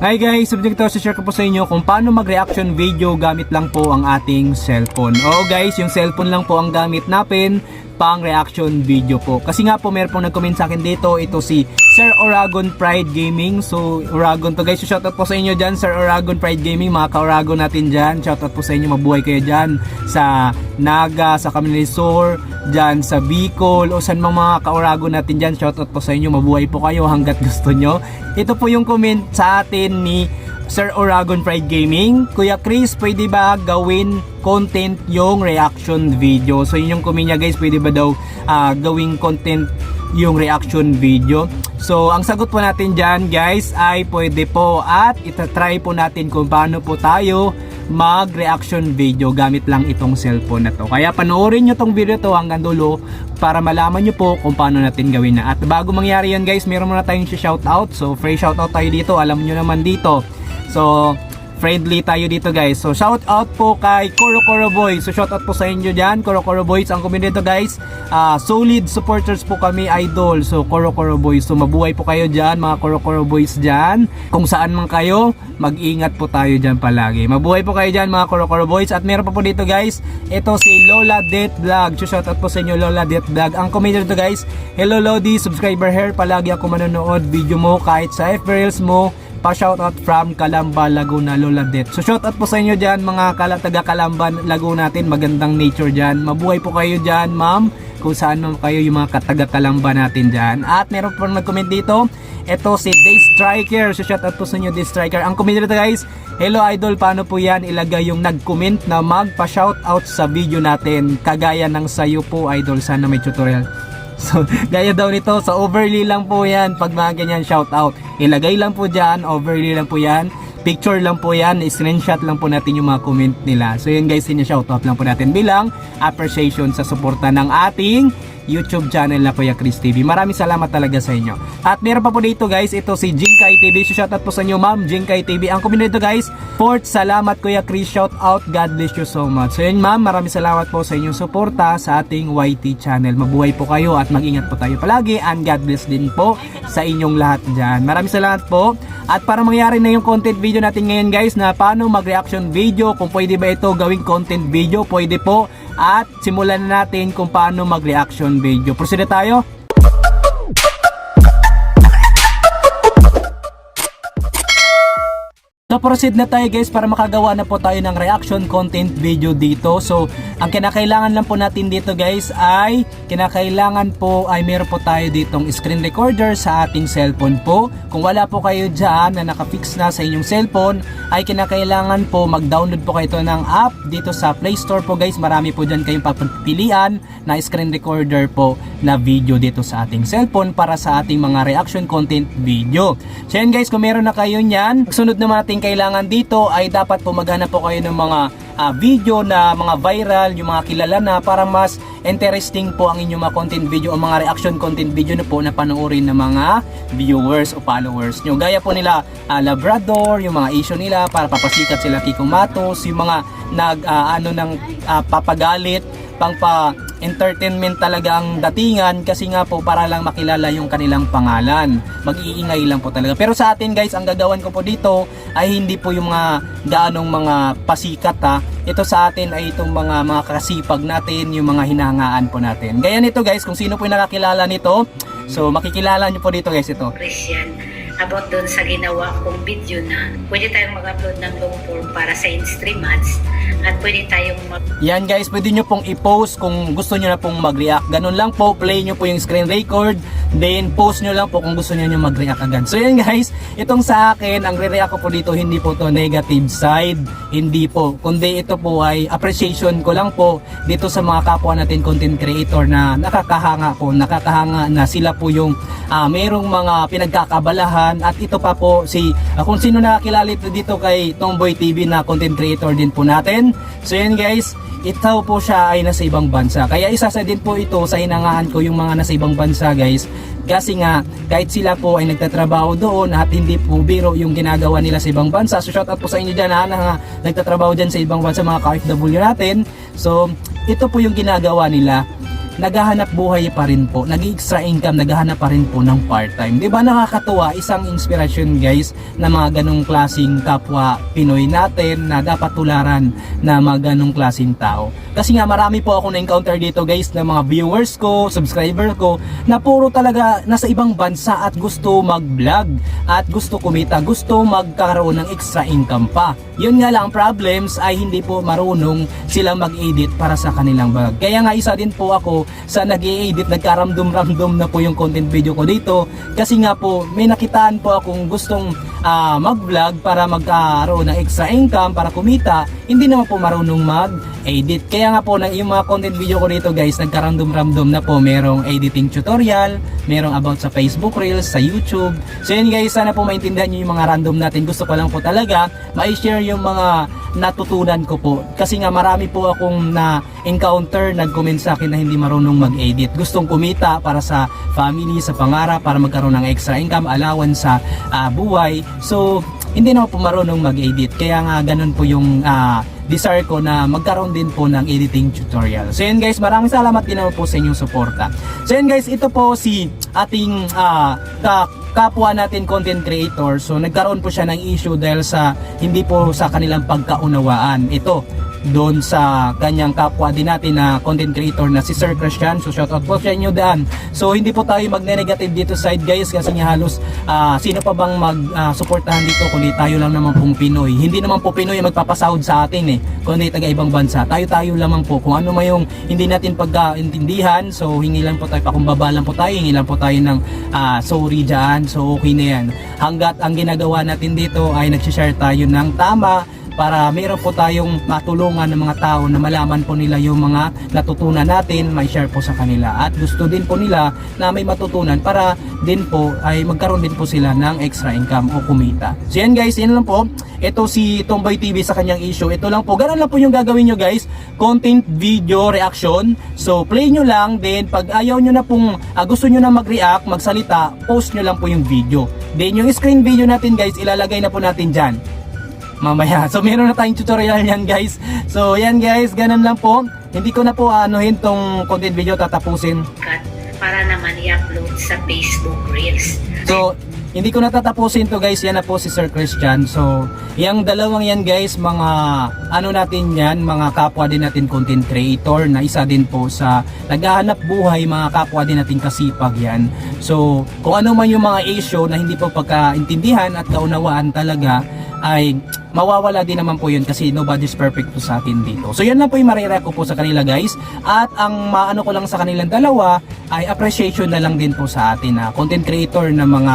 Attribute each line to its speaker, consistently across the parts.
Speaker 1: Hi guys, subject to share ko po sa inyo kung paano mag-reaction video gamit lang po ang ating cellphone. Oo guys, yung cellphone lang po ang gamit natin pang reaction video po. Kasi nga po meron pong nag-comment sa akin dito, ito si Sir Oragon Pride Gaming. So Oragon to guys, so shoutout po sa inyo dyan, Sir Oragon Pride Gaming, mga ka-Oragon natin dyan. Shoutout po sa inyo, mabuhay kayo dyan sa Naga, sa Camalisor, dyan sa Bicol, o saan mga ka-Oragon natin dyan. Shoutout po sa inyo, mabuhay po kayo hanggat gusto nyo. Ito po yung comment sa atin ni Sir Oragon Pride Gaming. Kuya Chris, pwede ba gawin content yung reaction video? So yun yung comment guys, pwede ba daw ah, gawing content yung reaction video? So ang sagot po natin dyan guys ay pwede po at itatry po natin kung paano po tayo mag reaction video gamit lang itong cellphone na to. Kaya panoorin nyo tong video to hanggang dulo para malaman nyo po kung paano natin gawin na. At bago mangyari yan guys, meron muna tayong shoutout. So free shoutout tayo dito, alam nyo naman dito. So, friendly tayo dito guys. So, shout out po kay Koro Koro Boys. So, shout out po sa inyo dyan. Koro Koro Boys, ang dito guys. ah, solid supporters po kami, idol. So, Koro Koro Boys. So, mabuhay po kayo dyan, mga Koro Koro Boys dyan. Kung saan man kayo, mag-ingat po tayo dyan palagi. Mabuhay po kayo dyan, mga Koro Koro Boys. At meron pa po dito guys, ito si Lola Det Vlog. So, shout out po sa inyo, Lola Det Vlog. Ang community dito guys, hello Lodi, subscriber here. Palagi ako manonood video mo kahit sa FB Reels mo pa shoutout from Calamba, Laguna, Lola Det. So shoutout po sa inyo dyan mga kala, taga Calamba, Laguna natin. Magandang nature dyan. Mabuhay po kayo dyan, ma'am. Kung saan man kayo yung mga taga Calamba natin dyan. At meron po nag-comment dito. Ito si Day Striker. So shoutout po sa inyo, Day Striker. Ang comment dito guys, Hello idol, paano po yan ilagay yung nag-comment na magpa-shoutout sa video natin kagaya ng sayo po idol. Sana may tutorial. So, gaya daw nito, sa overlay lang po yan pag mga ganyan shoutout. Ilagay lang po dyan, overlay lang po yan. Picture lang po yan, screenshot lang po natin yung mga comment nila. So yun guys, shoutout lang po natin bilang appreciation sa suporta ng ating YouTube channel na Kuya Chris TV. Maraming salamat talaga sa inyo. At meron pa po dito guys, ito si Jinkai TV. Shoutout po sa inyo ma'am, Jinkai TV. Ang comment nito guys, Fort, salamat Kuya Chris, shoutout. God bless you so much. So yun ma'am, maraming salamat po sa inyong suporta sa ating YT channel. Mabuhay po kayo at mag-ingat po tayo palagi and God bless din po sa inyong lahat dyan. Maraming salamat po. At para mangyari na yung content video natin ngayon guys na paano mag-reaction video, kung pwede ba ito gawing content video, pwede po. At simulan na natin kung paano mag-reaction video. Proceed tayo. So proceed na tayo guys para makagawa na po tayo ng reaction content video dito. So ang kinakailangan lang po natin dito guys ay kinakailangan po ay meron po tayo ditong screen recorder sa ating cellphone po. Kung wala po kayo dyan na nakafix na sa inyong cellphone ay kinakailangan po mag-download po kayo ng app dito sa Play Store po guys. Marami po dyan kayong papilian na screen recorder po na video dito sa ating cellphone para sa ating mga reaction content video. So yan guys, kung meron na kayo niyan, sunod naman natin kailangan dito ay dapat po po kayo ng mga ah, video na mga viral, yung mga kilala na para mas interesting po ang inyong mga content video o mga reaction content video na po na panoorin ng mga viewers o followers nyo. Gaya po nila ah, Labrador, yung mga issue nila para papasikat sila Kikong Matos, yung mga nag ah, ano ng ah, papagalit pang pa entertainment talaga ang datingan kasi nga po para lang makilala yung kanilang pangalan. Mag-iingay lang po talaga. Pero sa atin guys, ang gagawin ko po dito ay hindi po yung mga gaanong mga pasikat ha. Ito sa atin ay itong mga mga kasipag natin, yung mga hinangaan po natin. Gaya nito guys, kung sino po yung nakakilala nito, so makikilala nyo po dito guys ito.
Speaker 2: Christian about doon sa ginawa kong video na pwede tayong mag-upload ng long form para sa in 3 months at pwede tayong mag
Speaker 1: Yan guys, pwede nyo pong i-post kung gusto nyo na pong mag-react. Ganun lang po, play nyo po yung screen record, then post nyo lang po kung gusto nyo nyo mag-react agad. So yan guys, itong sa akin, ang re-react ko po dito, hindi po to negative side, hindi po. Kundi ito po ay appreciation ko lang po dito sa mga kapwa natin content creator na nakakahanga po, nakakahanga na sila po yung ah, mayroong mga pinagkakabalahan at ito pa po si ah, kung sino nakakilala ito dito kay Tomboy TV na content creator din po natin. So yan guys, ito po siya ay nasa ibang bansa. Kaya isa sa din po ito sa hinangaan ko yung mga nasa ibang bansa guys. Kasi nga kahit sila po ay nagtatrabaho doon at hindi po biro yung ginagawa nila sa ibang bansa. So shout out po sa inyo dyan ha, na nagtatrabaho dyan sa ibang bansa mga ka-FW natin. So ito po yung ginagawa nila naghahanap buhay pa rin po, nag-extra income, naghahanap pa rin po ng part-time. 'Di ba nakakatuwa, isang inspirasyon guys na mga ganong klasing kapwa Pinoy natin na dapat tularan na mga ganong klasing tao. Kasi nga marami po ako na-encounter dito guys ng mga viewers ko, subscriber ko na puro talaga nasa ibang bansa at gusto mag-vlog at gusto kumita, gusto magkaroon ng extra income pa. Yun nga lang ang problems ay hindi po marunong silang mag-edit para sa kanilang vlog. Kaya nga isa din po ako sa nag edit nagkaramdum-ramdum na po yung content video ko dito kasi nga po may nakitaan po akong gustong ah, mag-vlog para magkaroon ng extra income para kumita, hindi naman po marunong mag-edit. Kaya nga po na yung mga content video ko dito guys, nagkarandom-random na po merong editing tutorial, merong about sa Facebook Reels, sa YouTube. So yun guys, sana po maintindihan nyo yung mga random natin. Gusto ko lang po talaga ma-share yung mga natutunan ko po. Kasi nga marami po akong na-encounter, nag-comment sa akin na hindi marunong mag-edit. Gustong kumita para sa family, sa pangarap, para magkaroon ng extra income, allowance sa ah, buhay. So, hindi naman po marunong mag-edit. Kaya nga ganun po yung ah, desire ko na magkaroon din po ng editing tutorial. So yun guys, maraming salamat din po sa inyong suporta. So yun guys, ito po si ating ka- kapwa natin content creator. So nagkaroon po siya ng issue dahil sa hindi po sa kanilang pagkaunawaan. Ito, doon sa kanyang kapwa din natin na content creator na si Sir Christian. So shoutout po sa inyo daan. So hindi po tayo magne-negative dito side guys kasi nga halos ah, sino pa bang mag-suportahan dito kundi tayo lang naman pong Pinoy. Hindi naman po Pinoy magpapasahod sa atin eh kundi taga ibang bansa. Tayo-tayo lamang po kung ano may yung hindi natin pagkaintindihan. So hingi lang po tayo pakumbaba lang po tayo. Hingi lang po tayo ng ah, sorry dyan. So okay na yan. Hanggat ang ginagawa natin dito ay nagsishare tayo ng tama para meron po tayong matulungan ng mga tao na malaman po nila yung mga natutunan natin, may share po sa kanila. At gusto din po nila na may matutunan para din po ay magkaroon din po sila ng extra income o kumita. So yan guys, yan lang po. Ito si Tomboy TV sa kanyang issue. Ito lang po. Ganun lang po yung gagawin nyo guys. Content, video, reaction. So play nyo lang. Then pag ayaw nyo na pong ah, gusto nyo na mag-react, magsalita, post nyo lang po yung video. Then yung screen video natin guys, ilalagay na po natin dyan mamaya. So meron na tayong tutorial yan guys. So yan guys, ganun lang po. Hindi ko na po anuhin tong content video tatapusin.
Speaker 2: Para naman i-upload sa Facebook Reels.
Speaker 1: So hindi ko na tatapusin to guys. Yan na po si Sir Christian. So yung dalawang yan guys, mga ano natin yan, mga kapwa din natin content creator na isa din po sa naghahanap buhay, mga kapwa din natin kasipag yan. So kung ano man yung mga issue na hindi po pagkaintindihan at kaunawaan talaga ay mawawala din naman po yun kasi nobody's perfect po sa atin dito. So yan lang po yung marirek ko po sa kanila guys. At ang maano ko lang sa kanilang dalawa ay appreciation na lang din po sa atin na content creator na mga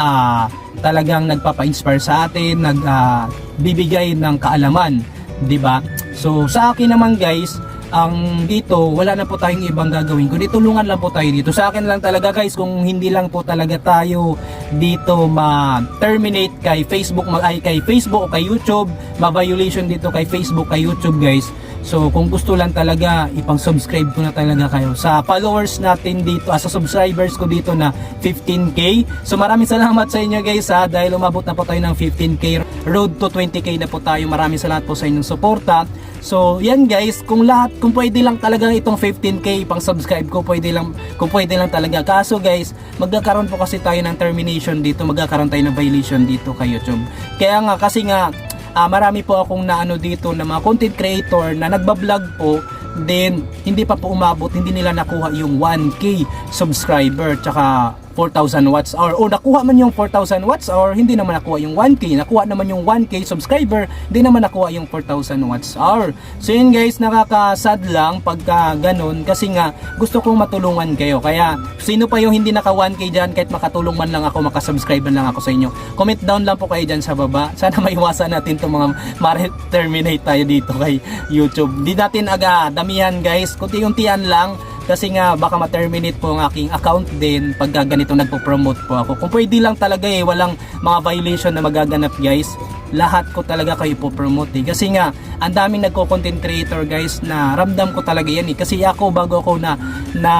Speaker 1: ah, talagang nagpapa-inspire sa atin, nag ah, bibigay ng kaalaman, 'di ba? So sa akin naman guys, ang dito wala na po tayong ibang gagawin kundi tulungan lang po tayo dito sa akin lang talaga guys kung hindi lang po talaga tayo dito ma-terminate kay Facebook mag ay kay Facebook o kay YouTube ma-violation dito kay Facebook kay YouTube guys So kung gusto lang talaga ipang-subscribe ko na talaga kayo sa followers natin dito, as sa subscribers ko dito na 15k. So maraming salamat sa inyo guys ha dahil umabot na po tayo ng 15k. Road to 20k na po tayo. Maraming salamat po sa inyong suporta. So yan guys, kung lahat, kung pwede lang talaga itong 15k pang subscribe ko, pwede lang, kung pwede lang talaga. Kaso guys, magkakaroon po kasi tayo ng termination dito, magkakaroon tayo ng violation dito kay YouTube. Kaya nga, kasi nga, ah, marami po akong naano dito na mga content creator na nagbablog po then hindi pa po umabot hindi nila nakuha yung 1k subscriber tsaka 4,000 watts hour. O nakuha man yung 4,000 watts hour hindi naman nakuha yung 1k nakuha naman yung 1k subscriber hindi naman nakuha yung 4,000 watts hour. So yun guys nakakasad lang pagka ganun kasi nga gusto kong matulungan kayo. Kaya sino pa yung hindi naka 1k dyan? Kahit makatulong man lang ako makasubscribe lang ako sa inyo. Comment down lang po kayo dyan sa baba. Sana maiwasan natin itong mga ma-terminate tayo dito kay YouTube. Di natin aga damihan guys. Kunti-untian lang kasi nga baka ma-terminate po ang aking account din pagka ganito nagpo-promote po ako. Kung pwede lang talaga eh, walang mga violation na magaganap guys. Lahat ko talaga kayo po promote eh. Kasi nga, ang daming nagko-content creator guys na ramdam ko talaga yan eh. Kasi ako bago ako na na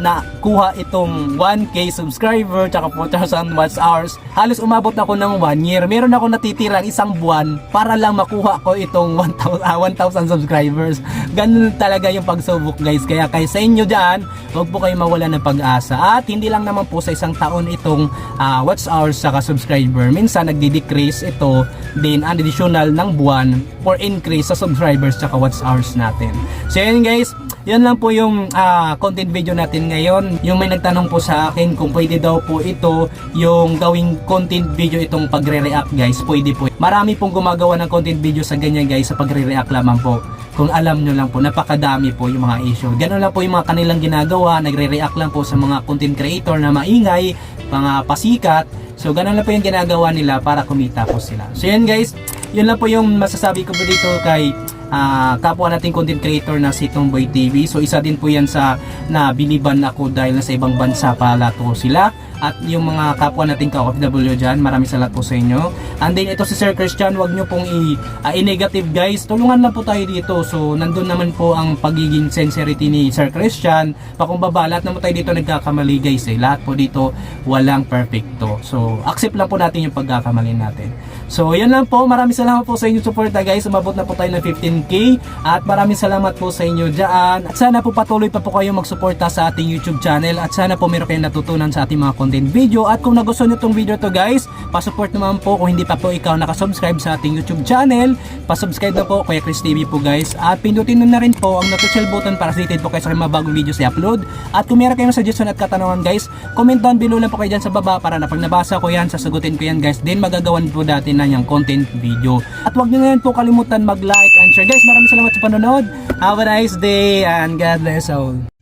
Speaker 1: nakuha itong 1k subscriber tsaka 4,000 watch hours, halos umabot ako ng 1 year. Meron ako natitirang isang buwan para lang makuha ko itong 1,000 ah, 1,000 subscribers. Ganun talaga yung pagsubok guys. Kaya kay sa inyo dyan, huwag po kayo mawala ng pag-asa. At hindi lang naman po sa isang taon itong ah, watch hours saka subscriber. Minsan nagdi-decrease ito din ang additional ng buwan for increase sa subscribers tsaka watch hours natin. So yun guys, yan lang po yung ah, content video natin ngayon. Yung may nagtanong po sa akin kung pwede daw po ito yung gawing content video itong pagre-react guys. Pwede po. Marami pong gumagawa ng content video sa ganyan guys sa pagre-react lamang po. Kung alam nyo lang po, napakadami po yung mga issue. Ganun lang po yung mga kanilang ginagawa. Nagre-react lang po sa mga content creator na maingay, mga pasikat. So ganun lang po yung ginagawa nila para kumita po sila. So yan guys, yun lang po yung masasabi ko po dito kay ah, kapwa nating content creator na si Tomboy TV. So isa din po yan sa na biniban ako dahil nasa ibang bansa pala to sila. At yung mga kapwa nating ka-OFW dyan, maraming salamat po sa inyo. And then ito si Sir Christian, wag nyo pong ah, i-negative guys. Tulungan lang po tayo dito. So nandun naman po ang pagiging sincerity ni Sir Christian. Pakumbaba, lahat naman tayo dito nagkakamali guys eh. Lahat po dito walang perfecto. So accept lang po natin yung pagkakamali natin. So yan lang po. Maraming salamat po sa inyong suporta guys. Umabot na po tayo ng 15k. At maraming salamat po sa inyo dyan. At sana po patuloy pa po kayo magsuporta sa ating YouTube channel. At sana po meron kayong natutunan sa ating mga content video. At kung nagustuhan nyo itong video to guys, pasupport naman po kung hindi pa po ikaw nakasubscribe sa ating YouTube channel. Pasubscribe na po kaya Chris TV po guys. At pindutin na rin po ang notification button para updated po kayo sa mga bagong videos na upload. At kung meron kayong suggestion at katanungan guys, comment down below lang po kayo dyan sa baba para na pag nabasa ko yan, sasagutin ko yan guys. Then magagawan po dati na yung content video. At huwag nyo na rin po kalimutan mag-like and share. Guys, maraming salamat sa panonood. Have a nice day and God bless all.